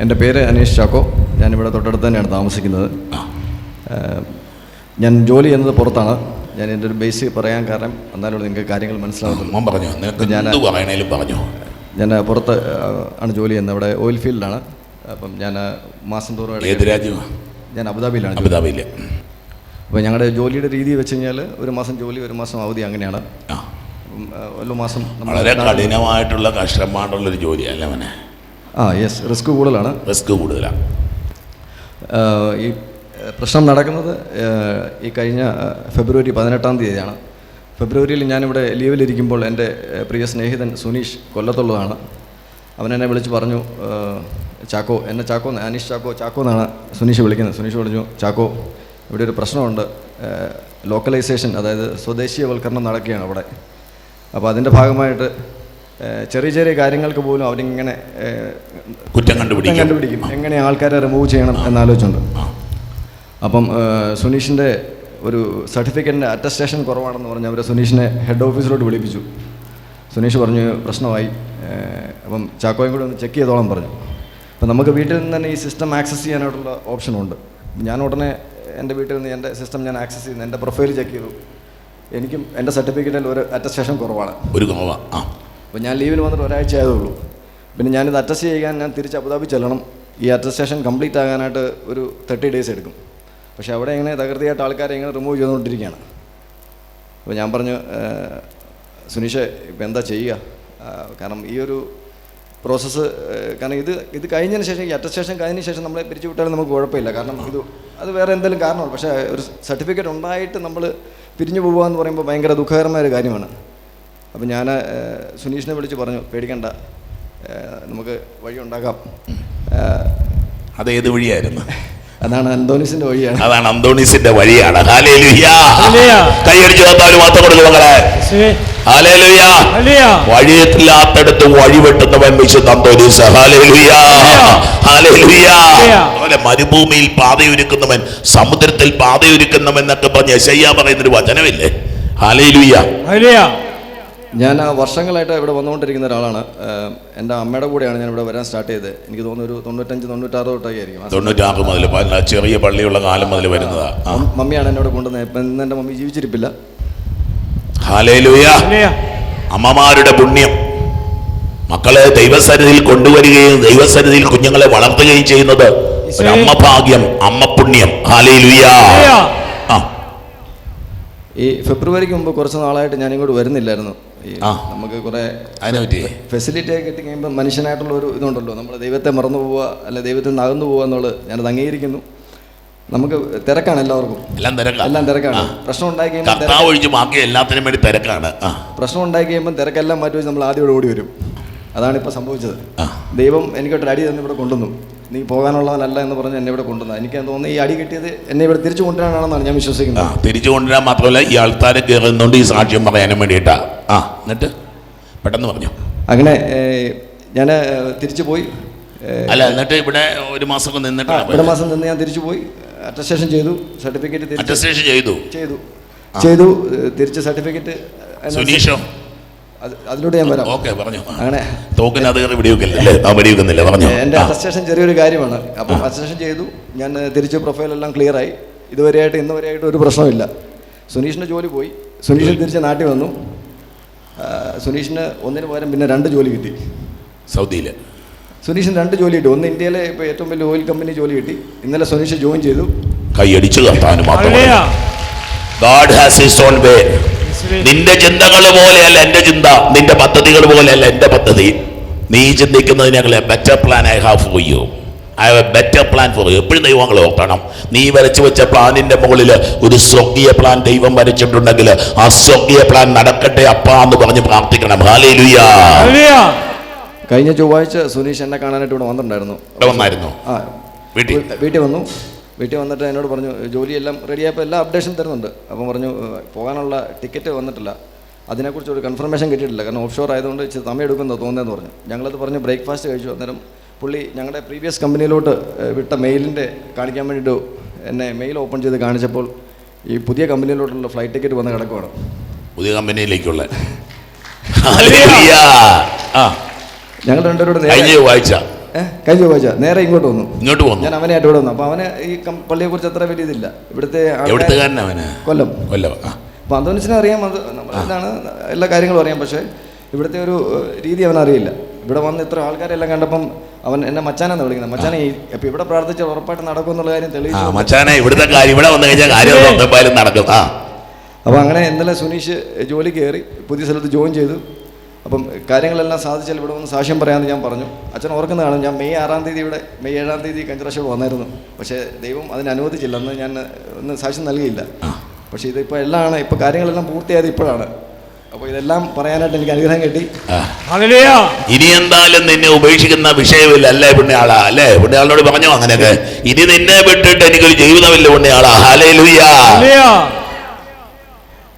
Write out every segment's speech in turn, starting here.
എന്റെ പേര് അനീഷ് ചാക്കോ. ഞാനിവിടെ തൊട്ടടുത്ത് തന്നെയാണ് താമസിക്കുന്നത്. ഞാൻ ജോലി ചെയ്യുന്നത് പുറത്താണ്. ഞാൻ എന്റെ ഒരു ബേസ് പറയാൻ കാരണം എന്നാലും നിങ്ങൾക്ക് കാര്യങ്ങൾ മനസ്സിലാവുന്നു പറഞ്ഞു? ഞാൻ- പറയണേലും പറഞ്ഞു? ഞാൻ പുറത്ത് ആണ് ജോലി ചെയ്യുന്നത്. അവിടെ ഓയിൽ ഫീൽഡിലാണ്. അപ്പം ഞാൻ മാസം തോറും ഏത് രാജ്യമാണ് ഞാൻ അബുദാബിയിലാണ് അബുദാബിയിൽ അപ്പോൾ ഞങ്ങളുടെ ജോലിയുടെ രീതി വെച്ച് കഴിഞ്ഞാൽ ഒരു മാസം ജോലി ഒരു മാസം അവധി അങ്ങനെയാണ്. ഓരോ മാസം വളരെ കഠിനമായിട്ടുള്ള കഷ്ടപ്പാടുള്ളൊരു ജോലിയല്ലേ അവനെ ആ യെസ് റിസ്ക് കൂടുതലാണ്. റിസ്ക് കൂടുതലാണ്. ഈ പ്രശ്നം നടക്കുന്നത് ഈ കഴിഞ്ഞ ഫെബ്രുവരി പതിനെട്ടാം തീയതിയാണ്. ഫെബ്രുവരിയിൽ ഞാനിവിടെ ലീവിലിരിക്കുമ്പോൾ എന്റെ പ്രിയ സ്നേഹിതൻ സുനീഷ് കൊല്ലത്തുള്ളതാണ്. അവൻ എന്നെ വിളിച്ച് പറഞ്ഞു ചാക്കോ എന്നെ ചാക്കോ അനീഷ് ചാക്കോ ചാക്കോ എന്നാണ് സുനീഷ് വിളിക്കുന്നത്. സുനീഷ് പറഞ്ഞു ചാക്കോ ഇവിടെ ഒരു പ്രശ്നമുണ്ട്. ലോക്കലൈസേഷൻ അതായത് സ്വദേശീയവൽക്കരണം നടക്കുകയാണ് അവിടെ. അപ്പോൾ അതിന്റെ ഭാഗമായിട്ട് ചെറിയ ചെറിയ കാര്യങ്ങൾക്ക് പോലും അവരിങ്ങനെ കുറ്റം കണ്ടുപിടിക്കും. കണ്ടുപിടിക്കും. എങ്ങനെ ആൾക്കാരെ റിമൂവ് ചെയ്യണം എന്നാലോചിച്ചുണ്ട് അപ്പം സുനീഷിന്റെ ഒരു സർട്ടിഫിക്കറ്റിന്റെ അറ്റസ്റ്റേഷൻ കുറവാണെന്ന് പറഞ്ഞ് അവർ സുനീഷിനെ ഹെഡ് ഓഫീസിലോട്ട് വിളിപ്പിച്ചു. സുനീഷ് പറഞ്ഞു പ്രശ്നമായി. അപ്പം ചാക്കോയും കൂടെ ഒന്ന് ചെക്ക് ചെയ്തോളം പറഞ്ഞു. അപ്പം നമുക്ക് വീട്ടിൽ നിന്ന് തന്നെ ഈ സിസ്റ്റം ആക്സസ് ചെയ്യാനായിട്ടുള്ള ഓപ്ഷനുണ്ട് ഞാൻ ഉടനെ എന്റെ വീട്ടിൽ നിന്ന് എന്റെ സിസ്റ്റം ഞാൻ ആക്സസ് ചെയ്യുന്നു. എന്റെ പ്രൊഫൈൽ ചെക്ക് ചെയ്തു. എനിക്കും എന്റെ സർട്ടിഫിക്കറ്റിൽ ഒരു അറ്റസ്റ്റേഷൻ കുറവാണ്. ഒരു കുറവ ആ. അപ്പോൾ ഞാൻ ലീവിന് വന്നിട്ട് ഒരാഴ്ച ആയതുള്ളൂ പിന്നെ ഞാനിത് അറ്റസ്റ്റ് ചെയ്യാൻ ഞാൻ തിരിച്ച് അബുദാബി ചെല്ലണം. ഈ അറ്റസ്റ്റേഷൻ കംപ്ലീറ്റ് ആകാനായിട്ട് ഒരു തേർട്ടി ഡേയ്സ് എടുക്കും. പക്ഷെ അവിടെ എങ്ങനെ തകൃതിയായിട്ട് ആൾക്കാരെ ഇങ്ങനെ റിമൂവ് ചെയ്തുകൊണ്ടിരിക്കുകയാണ്. അപ്പോൾ ഞാൻ പറഞ്ഞു സുനീഷേ ഇപ്പം എന്താ ചെയ്യുക? കാരണം ഈ ഒരു പ്രോസസ്സ് കാരണം ഇത് ഇത് കഴിഞ്ഞതിന് ശേഷം ഈ അറ്റസ്റ്റേഷൻ കഴിഞ്ഞതിന് ശേഷം നമ്മളെ പിരിച്ചു വിട്ടാലും നമുക്ക് കുഴപ്പമില്ല. കാരണം ഇത് അത് വേറെ എന്തെങ്കിലും കാരണമാണ്. പക്ഷേ ഒരു സർട്ടിഫിക്കറ്റ് ഉണ്ടായിട്ട് നമ്മൾ പിരിഞ്ഞു പോകുക എന്ന് പറയുമ്പോൾ ഭയങ്കര ദുഃഖകരമായ ഒരു കാര്യമാണ്. അപ്പം ഞാൻ സുനീഷിനെ വിളിച്ച് പറഞ്ഞു പേടിക്കണ്ട നമുക്ക് വഴി ഉണ്ടാക്കാം. അത് ഏത് വഴിയായിരുന്നു? അതാണ് അന്തോണിസിന്റെ വഴിയാണ്. അതാണ് അന്തോണിസിന്റെ വഴിയാണ്. കൈയടിച്ച് മാത്രം കൊടുക്കും മകളെ വഴിയില്ലാത്തടത്ത് വഴി വെട്ടുന്നവൻ വിശുദ്ധ അന്തോണീസ്. അതുപോലെ മരുഭൂമിയിൽ പാതയൊരുക്കുന്നവൻ സമുദ്രത്തിൽ പാതയൊരുക്കുന്നവൻ എന്നൊക്കെ പറഞ്ഞ ശയ്യ പറയുന്നൊരു വചനമില്ലേ? Hallelujah hallelujah. ഞാൻ ആ വർഷങ്ങളായിട്ട് ഇവിടെ വന്നുകൊണ്ടിരിക്കുന്ന ഒരാളാണ്. എന്റെ അമ്മയുടെ കൂടെയാണ് ഞാൻ ഇവിടെ വരാൻ സ്റ്റാർട്ട് ചെയ്തത്. എനിക്ക് തോന്നുന്നു ഒരു തൊണ്ണൂറ്റഞ്ച് തൊണ്ണൂറ്റാറ് തൊട്ടൊക്കെ ആയിരിക്കും തൊണ്ണൂറ്റാറ് മുതൽ ചെറിയ പള്ളിയുള്ള കാലം മുതൽ വരുന്നതാണ് മമ്മിയാണ് എന്നോട് കൊണ്ടുവന്നത്. ഇപ്പം ഇന്ന് എന്റെ മമ്മി ജീവിച്ചിരിപ്പില്ല. അമ്മമാരുടെ പുണ്യം. മക്കളെ ദൈവസന്നിധിയിൽ കൊണ്ടുവരികയും ദൈവസന്നിധിയിൽ കുഞ്ഞുങ്ങളെ വളർത്തുകയും ചെയ്യുന്നത് ഒരു അമ്മ ഭാഗ്യം അമ്മ പുണ്യം. ഹാലയിലുയാ ഈ ഫെബ്രുവരിക്ക് മുമ്പ് കുറച്ച് നാളായിട്ട് ഞാൻ ഇങ്ങോട്ട് വരുന്നില്ലായിരുന്നു. ഈ. നമുക്ക് കുറേ ഫെസിലിറ്റി ഒക്കെ കിട്ടി കഴിയുമ്പോൾ മനുഷ്യനായിട്ടുള്ള ഒരു ഇതുണ്ടല്ലോ. നമ്മൾ ദൈവത്തെ മറന്നു പോവുക അല്ലെ ദൈവത്തിൽ നിന്ന് അകന്നു പോവുക എന്നുള്ളത് ഞാനത് അംഗീകരിക്കുന്നു. നമുക്ക് തിരക്കാണ് എല്ലാവർക്കും. എല്ലാം എല്ലാം തിരക്കാണ്. പ്രശ്നം ഉണ്ടായി കഴിയുമ്പോൾ കർത്താവ് ഒഴിച്ച് ബാക്കി എല്ലാത്തിനും വേണ്ടി തിരക്കാണ്. പ്രശ്നം ഉണ്ടായി കഴിയുമ്പോൾ തിരക്കെല്ലാം മാറ്റി വെച്ച് നമ്മൾ ആദ്യം ഓടി വരും അതാണ് ഇപ്പോൾ സംഭവിച്ചത്. ദൈവം എനിക്കൊരു അടി തന്നെ ഇവിടെ കൊണ്ടുവന്നു. നീ പോകാനുള്ളവനല്ല എന്ന് പറഞ്ഞ് എന്നെ ഇവിടെ കൊണ്ടുവന്നത്. എനിക്ക് തോന്നുന്നു ഈ അടി കിട്ടിയത് എന്നെ ഇവിടെ തിരിച്ചു കൊണ്ടുവരാനാണെന്നാണ് ഞാൻ വിശ്വസിക്കുന്നത്. തിരിച്ചു കൊണ്ടുവരാൻ മാത്രമല്ല ഈ ആൾക്കാരെ കയറുന്നുണ്ട് ഈ സാക്ഷ്യം പറയാനും വേണ്ടിയിട്ടാ. ആ എന്നിട്ട് പെട്ടെന്ന് പറഞ്ഞു. അങ്ങനെ ഞാൻ തിരിച്ചു പോയി. അല്ല എന്നിട്ട് ഇവിടെ ഒരു മാസം നിന്നിട്ട് ഒരു മാസം നിന്ന് ഞാൻ തിരിച്ചു പോയി. അറ്റസ്റ്റേഷൻ ചെയ്തു. സർട്ടിഫിക്കറ്റ് അറ്റസ്റ്റേഷൻ ചെയ്തു. ചെയ്തു. ചെയ്തു തിരിച്ച് സർട്ടിഫിക്കറ്റ് സുനീഷോ? അതിലൂടെ ഞാൻ വരാം. ഓക്കെ പറഞ്ഞു. അങ്ങനെ. തോക്കിന് അത് കയറി വെടിവെക്കില്ല? അല്ലേ വെടിവെക്കുന്നില്ല? പറഞ്ഞു. എന്റെ. അറ്റസ്റ്റേഷൻ ചെറിയൊരു കാര്യമാണ്. അപ്പം അറ്റസ്റ്റേഷൻ ചെയ്തു. ഞാൻ തിരിച്ച് പ്രൊഫൈലെല്ലാം ക്ലിയറായി ഇതുവരെയായിട്ട് ഇന്ന് വരെയായിട്ട് ഒരു പ്രശ്നമില്ല സുനീഷിന്റെ ജോലി പോയി. സുനീഷിന് തിരിച്ച് നാട്ടിൽ വന്നു. സുനീഷിന് ഒന്നിന് പകരം പിന്നെ രണ്ട് ജോലി കിട്ടി. സൗദിയിൽ സുനീഷിന് രണ്ട് ജോലി കിട്ടി. ഒന്ന് ഇന്ത്യയിലെ ഇപ്പോൾ ഏറ്റവും വലിയ ഓയിൽ കമ്പനി ജോലി കിട്ടി. ഇന്നലെ സുനീഷ് ജോയിൻ ചെയ്തു. കൈയടിച്ചു കത്താനും മാത്രം hallelujah. God has his own way നിന്റെ ചിന്തകൾ പോലെയല്ല എന്റെ ചിന്ത നിന്റെ പദ്ധതികൾ പോലെയല്ല എന്റെ പദ്ധതി. നീ ചിന്തിക്കുന്നതിനേക്കാൾ better plan I have for you I have a better plan for you എപ്പോഴും ദൈവങ്ങൾ ഓർക്കണം. നീ വരച്ചു വെച്ച പ്ലാനിന്റെ മുകളിൽ ഒരു സ്വർഗീയ പ്ലാൻ ദൈവം വരച്ചിട്ടുണ്ടെങ്കിൽ ആ സ്വർഗീയ പ്ലാൻ നടക്കട്ടെ അപ്പാ എന്ന് പറഞ്ഞ് പ്രാർത്ഥിക്കണം. ഹാലേലുയാ. കഴിഞ്ഞ ചൊവ്വാഴ്ച സുനീഷ് എന്നെ കാണാനായിട്ട് ഇവിടെ വന്നിട്ടുണ്ടായിരുന്നു. വന്നായിരുന്നു. വീട്ടിൽ. വീട്ടിൽ വന്നു. വീട്ടിൽ വന്നിട്ട് എന്നോട് പറഞ്ഞു ജോലിയെല്ലാം റെഡിയായപ്പോൾ എല്ലാ അപ്ഡേഷൻ തരുന്നുണ്ട്. അപ്പം പറഞ്ഞു പോകാനുള്ള ടിക്കറ്റ് വന്നിട്ടില്ല. അതിനെക്കുറിച്ച് ഒരു കൺഫർമേഷൻ കിട്ടിയിട്ടില്ല. കാരണം ഓഫ് ഷോർ ആയതുകൊണ്ട് ഇച്ചിരി സമയം എടുക്കുന്നത് തോന്നുന്നതെന്ന് പറഞ്ഞു. ഞങ്ങളത് പറഞ്ഞു ബ്രേക്ക്ഫാസ്റ്റ് കഴിച്ചു. അന്നേരം പുള്ളി ഞങ്ങളുടെ പ്രീവിയസ് കമ്പനിയിലോട്ട് വിട്ട മെയിലിന്റെ കാണിക്കാൻ വേണ്ടിയിട്ട് എന്നെ മെയിൽ ഓപ്പൺ ചെയ്ത് കാണിച്ചപ്പോൾ ഈ പുതിയ കമ്പനിയിലോട്ടുള്ള ഫ്ലൈറ്റ് ടിക്കറ്റ് വന്ന് കിടക്കുവാണ്. പുതിയ കമ്പനിയിലേക്കുള്ള ഞങ്ങൾ രണ്ടുപേരോട് കഴിഞ്ഞ കഴിഞ്ഞ ചൊവ്വാഴ്ച നേരെ ഇങ്ങോട്ട് വന്നു. ഇങ്ങോട്ട് വന്നു. ഞാൻ അവനായിട്ട് ഇവിടെ വന്നു. അപ്പൊ അവന് ഈ പള്ളിയെ കുറിച്ച് അത്ര വലിയ ഇതില്ല. ഇവിടുത്തെ കൊല്ലം. കൊല്ലം. അപ്പൊ അപ്പോൾ അറിയാം. അത് ഇതാണ് എല്ലാ കാര്യങ്ങളും അറിയാം. പക്ഷേ ഇവിടുത്തെ ഒരു രീതി അവൻ അറിയില്ല. ഇവിടെ വന്ന് ഇത്ര ആൾക്കാരെല്ലാം കണ്ടപ്പം അവൻ എന്നെ മച്ചാനെന്ന് വിളിക്കുന്നത്. മച്ചാനെ അപ്പൊ ഇവിടെ പ്രാർത്ഥിച്ച ഉറപ്പായിട്ട് നടക്കും എന്നുള്ള കാര്യം തെളിയിച്ചു. മച്ചാനെ ഇവിടുത്തെ കാര്യം ഇവിടെ വന്നു കഴിഞ്ഞാൽ കാര്യം നടക്കും. ആ. അപ്പോൾ അങ്ങനെ ഇന്നലെ സുനീഷ് ജോലി കയറി പുതിയ സ്ഥലത്ത് ജോയിൻ ചെയ്തു. അപ്പം കാര്യങ്ങളെല്ലാം സാധിച്ചാൽ ഇവിടെ വന്ന് സാക്ഷ്യം പറയാമെന്ന് ഞാൻ പറഞ്ഞു. അച്ഛൻ ഓർക്കുന്നതാണ് ഞാൻ മെയ് ആറാം തീയതി ഇവിടെ മെയ് ഏഴാം തീയതി കഞ്ചറശോട് വന്നായിരുന്നു. പക്ഷേ ദൈവം അതിന് അനുവദിച്ചില്ല അന്ന് ഞാൻ ഒന്ന് സാക്ഷ്യം നൽകിയില്ല. പക്ഷേ ഇതിപ്പോൾ എല്ലാം ആണ് ഇപ്പോൾ കാര്യങ്ങളെല്ലാം പൂർത്തിയായത് ഇപ്പോഴാണ്. അപ്പോൾ ഇതെല്ലാം പറയാനായിട്ട് എനിക്ക് അനുഗ്രഹം കിട്ടി. ഇനി എന്തായാലും നിന്നെ ഉപേക്ഷിക്കുന്ന വിഷയമില്ല. അല്ലേ പുണ്യാളാ? അല്ലേ? പുണ്യാളിനോട് പറഞ്ഞോ അങ്ങനെയൊക്കെ. ഇനി നിന്നെ വിട്ടിട്ട് എനിക്കൊരു ജീവിതമില്ല പുണ്യാളാ. ഹാലേ ലുയ്യാ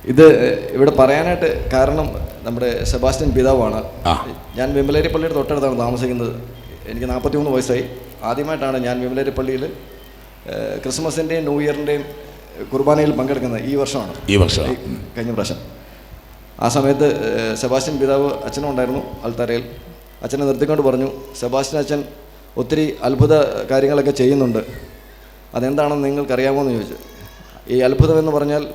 ഇത് ഇവിടെ പറയാനായിട്ട് കാരണം നമ്മുടെ സെബാസ്റ്റ്യൻ പിതാവാണ്. ഞാൻ വിമലേരി പള്ളിയുടെ തൊട്ടടുത്താണ് താമസിക്കുന്നത്. എനിക്ക് നാൽപ്പത്തി മൂന്ന് വയസ്സായി. ആദ്യമായിട്ടാണ് ഞാൻ വിമലേരി പള്ളിയിൽ ക്രിസ്മസിന്റെയും ന്യൂ ഇയറിന്റെയും കുർബാനയിൽ പങ്കെടുക്കുന്നത്. ഈ വർഷമാണ്. ഈ വർഷം. കഴിഞ്ഞ പ്രാവശ്യം. ആ സമയത്ത് സെബാസ്റ്റ്യൻ പിതാവ് അച്ഛനും ഉണ്ടായിരുന്നു അൽത്താരയിൽ അച്ഛനെ നിർത്തിക്കൊണ്ട് പറഞ്ഞു സെബാസ്റ്റ്യൻ അച്ഛൻ ഒത്തിരി അത്ഭുത കാര്യങ്ങളൊക്കെ ചെയ്യുന്നുണ്ട്. അതെന്താണെന്ന് നിങ്ങൾക്കറിയാമോ? എന്ന് ചോദിച്ചു. ഈ അത്ഭുതം എന്ന് പറഞ്ഞാൽ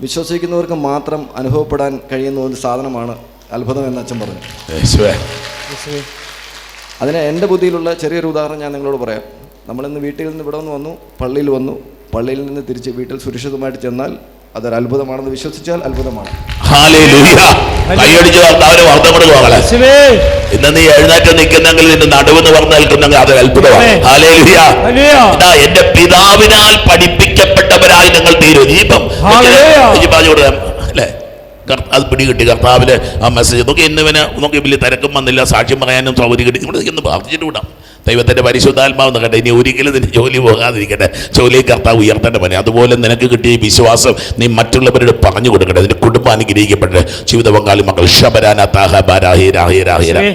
വിശ്വസിക്കുന്നവർക്ക് മാത്രം അനുഭവപ്പെടാൻ കഴിയുന്ന ഒരു സാധനമാണ് അത്ഭുതം എന്ന് അച്ഛൻ പറഞ്ഞു. യേശുവേ. അതിന് എന്റെ ബുദ്ധിയിലുള്ള ചെറിയൊരു ഉദാഹരണം ഞാൻ നിങ്ങളോട് പറയാം. നമ്മളിന്ന് വീട്ടിൽ നിന്ന് ഇവിടെ നിന്ന് വന്നു പള്ളിയിൽ വന്നു. പള്ളിയിൽ നിന്ന് തിരിച്ച് വീട്ടിൽ സുരക്ഷിതമായിട്ട് ചെന്നാൽ അതൊരു അത്ഭുതമാണെന്ന് വിശ്വസിച്ചാൽ അത്ഭുതമാണ്. കൈയടിച്ച് കർത്താവിന് കൊടുക്കുക ഇന്ന് നീ എഴുന്നേറ്റ് നിൽക്കുന്നെങ്കിൽ നിന്റെ നടുവെന്ന് പറഞ്ഞു നിൽക്കുന്നെങ്കിൽ അത് അത്ഭുതമാണ്. ഇതാ എന്റെ പിതാവിനാൽ പഠിപ്പിക്കപ്പെട്ടവരായി നിങ്ങൾ തീരും. ഇനിയിപ്പം. ഇനി പറഞ്ഞു കൊടുക്കാം അത് പിടികിട്ടി. കർത്താവിൽ ആ മെസ്സേജ് നോക്കി എന്നിവന് നോക്കി വലിയ തിരക്കും വന്നില്ല. സാക്ഷ്യം പറയാനും സൗകര്യം കിട്ടി. നമ്മൾ ഇന്ന് പ്രാർത്ഥിച്ചിട്ട് വിടാം. ദൈവത്തിന്റെ പരിശുദ്ധാത്മാവ് നിൽക്കട്ടെ ഇനി ഒരിക്കലും നിന്റെ ജോലി പോകാതിരിക്കട്ടെ. ജോലി കർത്താവ് ഉയർത്തേണ്ട പണി. അതുപോലെ നിനക്ക് കിട്ടിയ ഈ വിശ്വാസം നീ മറ്റുള്ളവരോട് പറഞ്ഞു കൊടുക്കട്ടെ. നിന്റെ കുടുംബം അനുഗ്രഹിക്കപ്പെട്ടെ ജീവിത പങ്കാളി മക്കൾ. ഷബരാന താഹ ബാരാഹി രാഹി രാഹി രാഹി.